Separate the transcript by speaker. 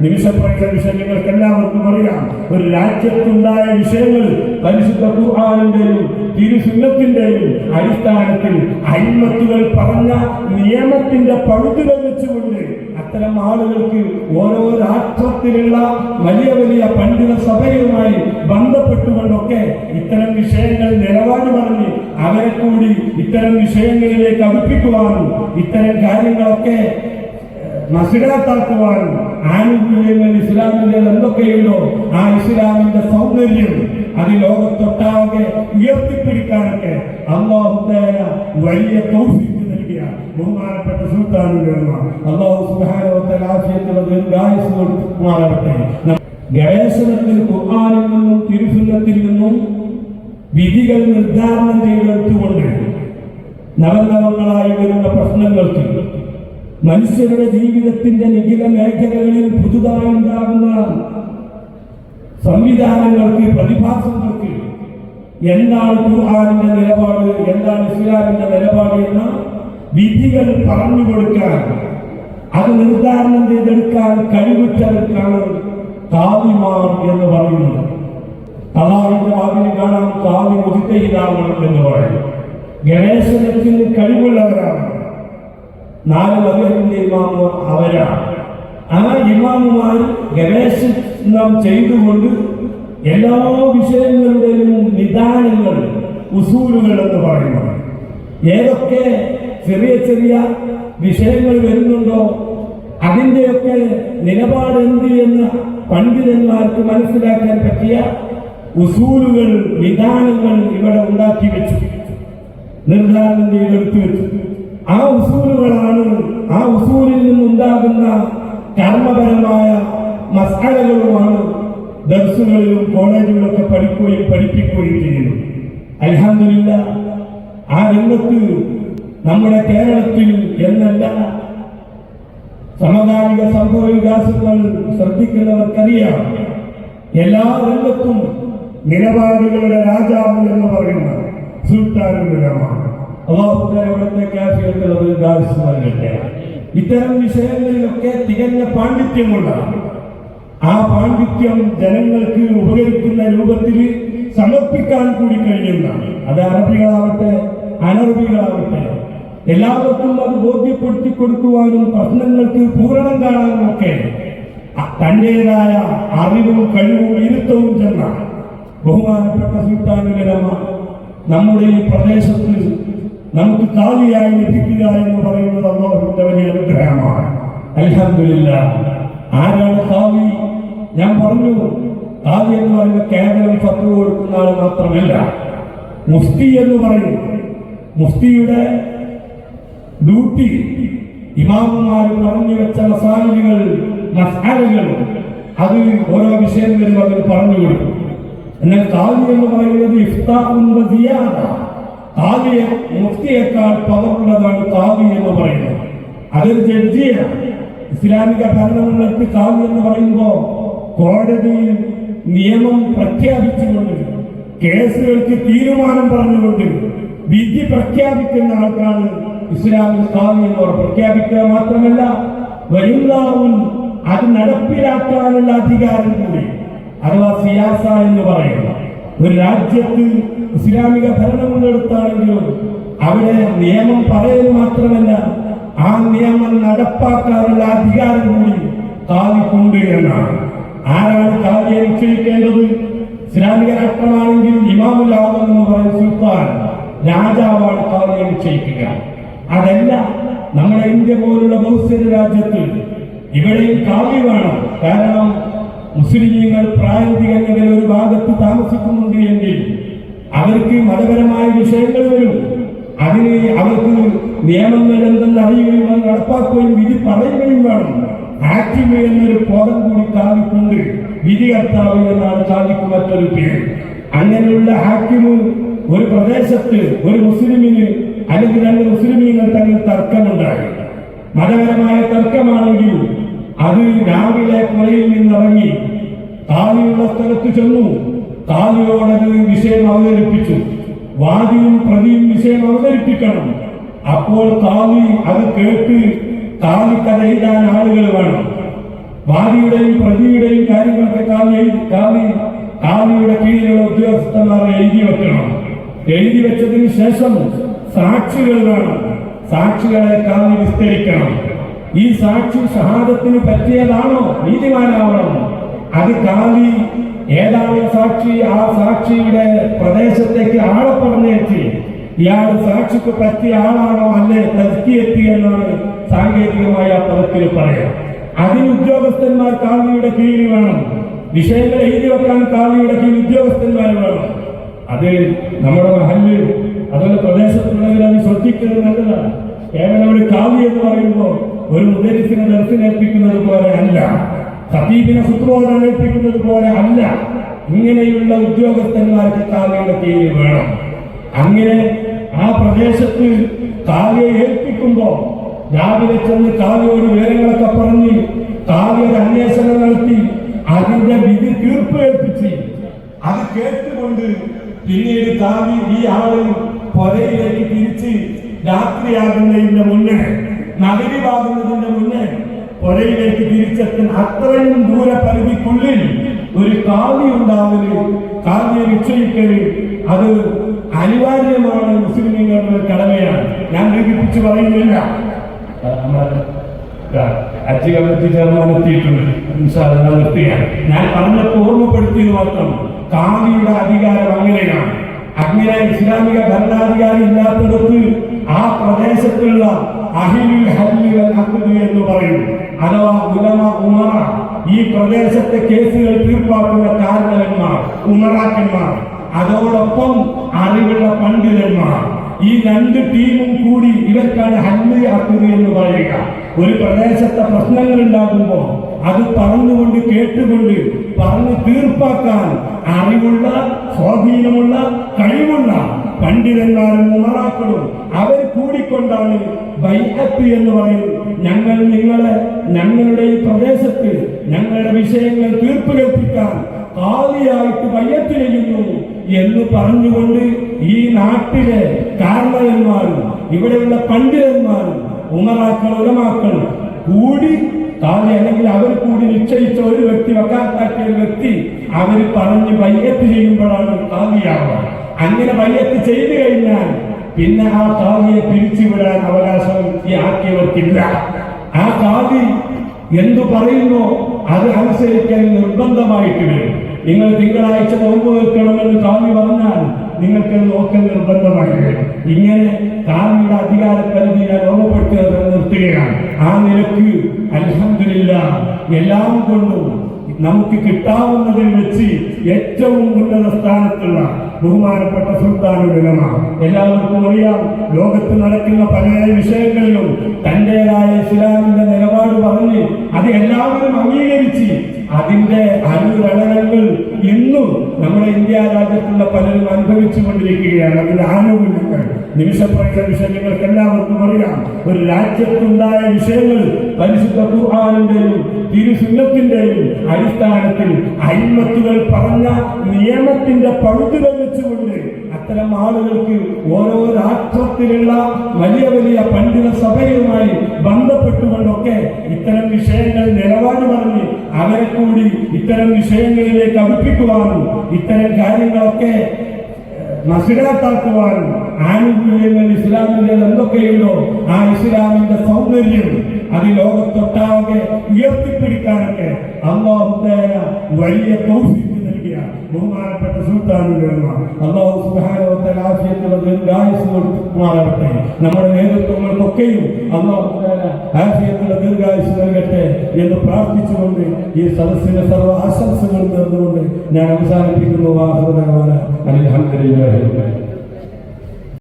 Speaker 1: നിമിഷപ്രേക്ഷ വിഷയങ്ങൾക്ക് എല്ലാവർക്കും അറിയാം. ഒരു രാജ്യത്തുണ്ടായ വിഷയങ്ങൾ പരിശുദ്ധ ഖുർആാനിന്റെയും തിരുസുന്നത്തിന്റെയും അടിസ്ഥാനത്തിൽ അയിമത്തുകൾ പറഞ്ഞ നിയമത്തിന്റെ പഴുതുകൾ വെച്ചുകൊണ്ട് അത്തരം ആളുകൾക്ക് ഓരോ രാഷ്ട്രത്തിലുള്ള വലിയ വലിയ പണ്ഡിത സഭയുമായി ബന്ധപ്പെട്ടുകൊണ്ടൊക്കെ ഇത്തരം വിഷയങ്ങൾ നിലപാട് പറഞ്ഞ് അവരെ കൂടി ഇത്തരം വിഷയങ്ങളിലേക്ക് അടുപ്പിക്കുവാനും ഇത്തരം കാര്യങ്ങളൊക്കെ നസിരാത്താക്കുവാനും ആനുകൂല്യങ്ങൾ ഇസ്ലാമിന്റെ എന്തൊക്കെയുണ്ടോ ആ ഇസ്ലാമിന്റെ സൗന്ദര്യം അത് ലോകത്തൊട്ടാകെ ഉയർത്തിപ്പിടിക്കാനൊക്കെ അള്ളാഹുദ്ദേന വലിയ തൗഫീഖ് നൽകിയ ബഹുമാനപ്പെട്ട സുൽത്താനുലമ അള്ളാഹു സുബ്ഹാനഹു ആഫിയത്തുള്ള ദീർഘായുസ് കൊടുക്കുമാറാകട്ടെ ഗവേഷണത്തിൽ ഖുർആനിൽ നിന്നും തിരുസുന്നത്തിൽ നിന്നും വിധികൾ നിർദ്ധാരണം ചെയ്തെടുത്തുകൊണ്ട് നവനവങ്ങളായി വരുന്ന പ്രശ്നങ്ങൾക്ക് മനുഷ്യരുടെ ജീവിതത്തിന്റെ നിഖില മേഖലകളിൽ പുതുതായി ഉണ്ടാകുന്ന സംവിധാനങ്ങൾക്ക് പ്രതിഭാസങ്ങൾക്ക് എന്താണ് ഖുർആാനിന്റെ നിലപാട് എന്താണ് ഇസ്ലാമിന്റെ നിലപാട് എന്ന വിധികൾ പറഞ്ഞു കൊടുക്കാൻ അത് നിർദ്ധാരണം ചെയ്തെടുക്കാൻ കഴിവുറ്റവർക്കാണ് കാവിമാർ എന്ന് പറയുന്നത്. അള്ളാഹിന്റെ ആവിനെ കാണാൻ കാവി മുതിക്കയിലാവണം എന്ന് പറയും. ഗണേശനത്തിന് കഴിവുള്ളവരാണ്. നാല് മതത്തിന്റെ ഇമാമുകൾ അവരാണ്. ആ ഇമാമുമാർ ഗവേഷണം ചെയ്തുകൊണ്ട് എല്ലാ വിഷയങ്ങളുടെയും നിദാനങ്ങൾ ഉസൂലുകൾ എന്ന് പറയുന്നത് ഏതൊക്കെ ചെറിയ ചെറിയ വിഷയങ്ങൾ വരുന്നുണ്ടോ അതിന്റെയൊക്കെ നിലപാട് എന്ത് എന്ന് പണ്ഡിതന്മാർക്ക് മനസ്സിലാക്കാൻ പറ്റിയ ഉസൂലുകൾ വിധാനങ്ങൾ ഇവിടെ ഉണ്ടാക്കി വെച്ചു. നിർധാരണം ചെയ്തെടുത്തു വെച്ചു. ആ ഉസൂലുകളാണ് ആ ഉസൂലിൽ നിന്നുണ്ടാകുന്ന കർമ്മപരമായ മസ്കലകളുമാണ് ദർസുകളിലും കോളേജുകളൊക്കെ പഠിക്കുകയും പഠിപ്പിക്കുകയും ചെയ്യുന്നു അലഹമില്ല ആ രംഗത്ത് നമ്മുടെ കേരളത്തിൽ എന്നല്ല സമകാലിക സംഭവ വികാസങ്ങൾ ശ്രദ്ധിക്കുന്നവർക്കറിയാം. എല്ലാ രംഗത്തും നിലപാടുകളുടെ രാജാവ് എന്ന് പറയുന്ന സുൽത്താനുലമാണ് നൽകട്ടെ ഇത്തരം വിഷയങ്ങളിലൊക്കെ തികഞ്ഞ പാണ്ഡിത്യമുള്ള ആ പാണ്ഡിത്യം ജനങ്ങൾക്ക് ഉപകരിക്കുന്ന രൂപത്തിൽ സമർപ്പിക്കാൻ കൂടി കഴിയുന്നതാണ് അത് അറബികളാവട്ടെ അനറബികളാവട്ടെ എല്ലാവർക്കും അത് ബോധ്യപ്പെടുത്തി കൊടുക്കുവാനും പ്രശ്നങ്ങൾക്ക് പൂരണം കാണാനും ഒക്കെ തന്റേതായ അറിവും കഴിവും ഇരുത്തവും ചെന്ന ബഹുമാനപ്പെട്ട സുൽത്താനുകരമ നമ്മുടെ ഈ പ്രദേശത്ത് നമുക്ക് കാലിയായി ലഭിക്കുക എന്ന് പറയുന്നത് അള്ളാഹുവിന്റെ വലിയ അനുഗ്രഹമാണ്. അലഹമില്ല ആരാണ് കാവി? ഞാൻ പറഞ്ഞു കാവി എന്ന് പറയുന്ന കേവലം ഫത്വ കൊടുക്കുന്ന ആൾ മാത്രമല്ല. മുഫ്തി എന്ന് പറയും. മുഫ്തിയുടെ ഡ്യൂട്ടി ഇമാമുമാർ പറഞ്ഞു വെച്ച മസാലുകൾ മസാലകൾ അത് ഓരോ വിഷയം വരുമ്പോൾ അതിൽ പറഞ്ഞു കൊടുക്കും. എന്നാൽ കാവി എന്ന് പറയുന്നത് ഇഫ്താഖുൻ കാവിയെ മുഫ്തിയേക്കാൾ പവറുള്ളതാണ് കാവി എന്ന് പറയുന്നത്. അതൊരു ജഡ്ജിയാണ്. ഇസ്ലാമിക ഭരണമുള്ളവർക്ക് കാവി എന്ന് പറയുമ്പോൾ കോടതിയിൽ നിയമം പ്രഖ്യാപിച്ചുകൊണ്ട് കേസുകൾക്ക് തീരുമാനം പറഞ്ഞുകൊണ്ട് വിധി പ്രഖ്യാപിക്കുന്ന ആൾക്കാണ് ഇസ്ലാമിക കാവി എന്ന് പ്രഖ്യാപിക്കുക മാത്രമല്ല വരുന്നാവും അത് നടപ്പിലാക്കാനുള്ള അധികാരം കൂടി അഥവാ സിയാസ എന്ന് പറയുന്നത്. ഒരു രാജ്യത്ത് ഇസ്ലാമിക ഭരണം ഭരണമുള്ളിടത്താണെങ്കിലും അവിടെ നിയമം പറയുന്നത് മാത്രമല്ല ആ നിയമം നടപ്പാക്കാനുള്ള അധികാരം കൂടി കാവിക്കുണ്ട് എന്നാണ്. ആരാണ് കാവിയെ നിശ്ചയിക്കേണ്ടത്? ഇസ്ലാമിക രാഷ്ട്രമാണെങ്കിൽ ഇമാമുലാവം എന്ന് പറയുന്ന സുൽത്താൻ രാജാവാണ് കാവിയെ നിശ്ചയിക്കുക. അതല്ല നമ്മുടെ ഇന്ത്യ പോലുള്ള ബഹുസ്വര രാജ്യത്ത് ഇവിടെയും കാവ്യ വേണം. കാരണം മുസ്ലിമീങ്ങൾ പ്രായോഗികങ്ങളിൽ ഒരു ഭാഗത്ത് താമസിക്കുന്നുണ്ട് എങ്കിൽ അവർക്ക് മതപരമായ വിഷയങ്ങൾ വരും. അതിന് അവർക്ക് നിയമങ്ങൾ എന്തെന്ന് അറിയുകയും അത് നടപ്പാക്കുകയും വിധി പറയുകയും വേണം. ആക്ടിവ് എന്നൊരു പോകം കൂടി കാണിക്കൊണ്ട് വിധി കർത്താവ് എന്നാണ് മറ്റൊരു പേര്. അങ്ങനെയുള്ള ഹാക്കിമ് ഒരു പ്രദേശത്ത് ഒരു മുസ്ലിമിന് അല്ലെങ്കിൽ രണ്ട് മുസ്ലിമീങ്ങൾ തമ്മിൽ തർക്കമുണ്ടായി. മതപരമായ തർക്കമാണെങ്കിൽ അത് രാവിലെ പുറയിൽ നിന്നിറങ്ങി താലിയുള്ള സ്ഥലത്ത് ചെന്നു. കാലിയോടത് വിഷയം അവതരിപ്പിച്ചു. വാദിയും പ്രതിയും വിഷയം അവതരിപ്പിക്കണം. അപ്പോൾ താലി അത് കേട്ട് കാലിക്കഥ എഴുതാൻ ആളുകൾ വേണം. വാദിയുടെയും പ്രതിയുടെയും കാര്യങ്ങളൊക്കെ താലി താലി താലിയുടെ കീഴിലുള്ള ഉദ്യോഗസ്ഥന്മാർ എഴുതി വെക്കണം. എഴുതി വെച്ചതിന് ശേഷം സാക്ഷികൾ വേണം. സാക്ഷികളെ താലി വിസ്തരിക്കണം. ഈ സാക്ഷി ഷഹാദത്തിന് പറ്റിയതാണോ? നീതിമാനാവണം. അത് കാവി ഏതാണ് സാക്ഷി? ആ സാക്ഷിയുടെ പ്രദേശത്തേക്ക് ആളെ പറഞ്ഞേച്ച് ഇയാൾ സാക്ഷിക്ക് പറ്റിയ ആളാണോ അല്ലെ? തെറ്റിയെത്തി എന്നാണ് സാങ്കേതികമായ പദത്തിൽ പറയാം. അതിന് ഉദ്യോഗസ്ഥന്മാർ കാവിയുടെ കീഴിൽ വേണം. വിഷയങ്ങൾ എഴുതി വെക്കാൻ കാവിയുടെ കീഴിൽ ഉദ്യോഗസ്ഥന്മാർ വേണം. അത് നമ്മുടെ മഹല്ല് അതുപോലെ പ്രദേശത്തുള്ളവരെ ശ്രദ്ധിക്കുന്നത് നല്ലതാണ്. കേവലം ഒരു കാവ്യ എന്ന് പറയുമ്പോൾ ഒരു മുദരിസിനെ ദർശനേൽപ്പിക്കുന്നത് പോലെ അല്ല. ഖതീബിനെ സുപ്രോധനം ഏൽപ്പിക്കുന്നത് പോലെ അല്ല. ഇങ്ങനെയുള്ള ഉദ്യോഗസ്ഥന്മാർക്ക് കാവ്യയുടെ കീഴിൽ വേണം. അങ്ങനെ ആ പ്രദേശത്ത് കാവ്യയെ ഏൽപ്പിക്കുമ്പോൾ രാവിലെ ചെന്ന് കാവ്യയോട് വിവരങ്ങളൊക്കെ പറഞ്ഞ് കാവ്യയുടെ അന്വേഷണം നടത്തി അതിന്റെ വിധി തീർപ്പ് ഏൽപ്പിച്ച് അത് കേട്ടുകൊണ്ട് പിന്നീട് കാവി ഈ ആൾ പുരയിലേക്ക് തിരിച്ച് രാത്രിയാകുന്നതിന്റെ മുന്നേ നഗരിവാകുന്നതിന്റെ മുന്നേ പുഴയിലേക്ക് തിരിച്ചെത്തുന്ന അത്രയും ദൂര പരിധിക്കുള്ളിൽ ഒരു കാവ്യ ഉണ്ടാവൽ കാവ്യ നിശ്ചയിക്കൽ അത് അനിവാര്യമാണ് മുസ്ലിങ്ങളുടെ കടമയാണ്. ഞാൻ ദീപിപ്പിച്ച് പറയുന്നില്ല. അച്ഛ കമ്മിറ്റി ചെയർമാൻ എത്തിയിട്ടുണ്ട് നിർത്തുകയാണ് ഞാൻ പറഞ്ഞപ്പോൾ ഓർമ്മപ്പെടുത്തിയത് മാത്രം കാവിയുടെ അധികാരം അങ്ങനെയാണ്. അങ്ങനെ ഇസ്ലാമിക ഭരണാധികാരി ഇല്ലാത്തിടത്ത് ആ പ്രദേശത്തുള്ള അഹിലുൽ ഹല്ലി എന്ന് പറയും. അഥവാ ഉലമ ഉമറ ഈ പ്രദേശത്തെ കേസുകൾ തീർപ്പാക്കുന്ന കാരണവന്മാർ ഉമറാക്കന്മാർ അതോടൊപ്പം അറിവുള്ള പണ്ഡിതന്മാർ. ഈ രണ്ട് ടീമും കൂടി ഇവർക്കാണ് ഹല്ല് അഖ്ദ് എന്ന് പറയുക. ഒരു പ്രദേശത്തെ പ്രശ്നങ്ങൾ ഉണ്ടാകുമ്പോൾ അത് പറഞ്ഞുകൊണ്ട് കേട്ടുകൊണ്ട് പറഞ്ഞ് തീർപ്പാക്കാൻ അറിവുള്ള സ്വാധീനമുള്ള കഴിവുള്ള പണ്ഡിതന്മാരും ഉമറാക്കളും അവർ കൂടിക്കൊണ്ടാണ് ബൈഅത്ത് എന്ന് പറയും ഞങ്ങൾ നിങ്ങളെ ഞങ്ങളുടെ ഈ പ്രദേശത്ത് ഞങ്ങളുടെ വിഷയങ്ങൾ തീർപ്പ് കൽപ്പിക്കാൻ കാലിയായിട്ട് ബയ്യത്ത് ചെയ്യുന്നു എന്ന് പറഞ്ഞുകൊണ്ട് ഈ നാട്ടിലെ കാരണവന്മാരും ഇവിടെയുള്ള പണ്ഡിതന്മാരും ഉമറാക്കൾ ഉലമാക്കൾ കൂടി താഴെ അല്ലെങ്കിൽ അവർ കൂടി നിശ്ചയിച്ച ഒരു വ്യക്തി വക്കാത്താക്കിയ ഒരു വ്യക്തി അവർ പറഞ്ഞ് ബയ്യത്ത് ചെയ്യുമ്പോഴാണ് കാവ്യാവുക അങ്ങനെ മയ്യത്ത് ചെയ്തു കഴിഞ്ഞാൽ പിന്നെ ആ കാവിയെ പിരിച്ചുവിടാൻ അവകാശം ഈ ആക്കിയവർക്കില്ല. ആ കാവി എന്തു പറയുന്നു അത് അനുസരിക്കാൻ നിർബന്ധമായിട്ട് വരും. നിങ്ങൾ തിങ്കളാഴ്ച നോമ്പ് വെക്കണമെന്ന് കാവി പറഞ്ഞാൽ നിങ്ങൾക്ക് നോക്കൽ നിർബന്ധമായി വരും. ഇങ്ങനെ കാവിയുടെ അധികാര പരിധി ഞാൻ ഓർമ്മപ്പെടുത്തുന്നത് നിർത്തുകയാണ്. ആ നിലയ്ക്ക് അലഹമില്ല എല്ലാം കൊണ്ടും നമുക്ക് കിട്ടാവുന്നതിൽ വെച്ച് ഏറ്റവും ഉന്നത സ്ഥാനത്തുള്ള ബഹുമാനപ്പെട്ട സുൽത്താനുലമ എല്ലാവർക്കും അറിയാം ലോകത്ത് നടക്കുന്ന പല വിഷയങ്ങളിലും തന്റേതായ ഇസ്ലാമിന്റെ നിലപാട് പറഞ്ഞ് അത് എല്ലാവരും അംഗീകരിച്ച് അതിന്റെ അനുരണനങ്ങൾ ഇന്നും നമ്മുടെ ഇന്ത്യ രാജ്യത്തുള്ള പലരും അനുഭവിച്ചു കൊണ്ടിരിക്കുകയാണ്. അതിന്റെ ആനുകൂല്യങ്ങൾ നിമിഷപ്പെട്ട വിഷയങ്ങൾക്ക് എല്ലാവർക്കും അറിയാം. ഒരു രാജ്യത്തുണ്ടായ വിഷയങ്ങൾ പരിശുദ്ധ ഖുർആാനിന്റെയും തിരുസുന്നത്തിന്റെയും അടിസ്ഥാനത്തിൽ അയിമത്തുകൾ പറഞ്ഞ നിയമത്തിന്റെ പഴുതുകൾ വെച്ചുകൊണ്ട് അത്തരം ആളുകൾക്ക് ഓരോ രാഷ്ട്രത്തിലുള്ള വലിയ വലിയ പണ്ഡിത സഭയുമായി ബന്ധപ്പെട്ടുകൊണ്ടൊക്കെ ഇത്തരം വിഷയങ്ങൾ നിലപാട് പറഞ്ഞ് അവരെ കൂടി ഇത്തരം വിഷയങ്ങളിലേക്ക് അടുപ്പിക്കുവാനും ഇത്തരം കാര്യങ്ങളൊക്കെ നസിരാത്താക്കുവാനും ആനുകൂല്യങ്ങൾ ഇസ്ലാമിന്റെ എന്തൊക്കെയുണ്ടോ ആ ഇസ്ലാമിന്റെ സൗന്ദര്യം അത് ലോകത്തൊട്ടാകെ ഉയർത്തിപ്പിടിക്കാനൊക്കെ അള്ളാഹുത്തേന വലിയ നൽകിയ ബഹുമാനപ്പെട്ട സുൽത്താനുലമ അള്ളാഹു സുബ്ഹാനഹു ആഫിയത്തുള്ള ദീർഘായുസ് കൊടുക്കുമാറാവട്ടെ നമ്മുടെ നേതൃത്വങ്ങൾക്കൊക്കെയും അള്ളാഹു ആഫിയത്തുള്ള ദീർഘായുസ് നൽകട്ടെ എന്ന് പ്രാർത്ഥിച്ചുകൊണ്ട് ഈ സദസ്സിന്റെ സർവ ആശംസകൾ നേർന്നുകൊണ്ട് ഞാൻ അവസാനിപ്പിക്കുന്നു. വാഹന അലഹമില്ല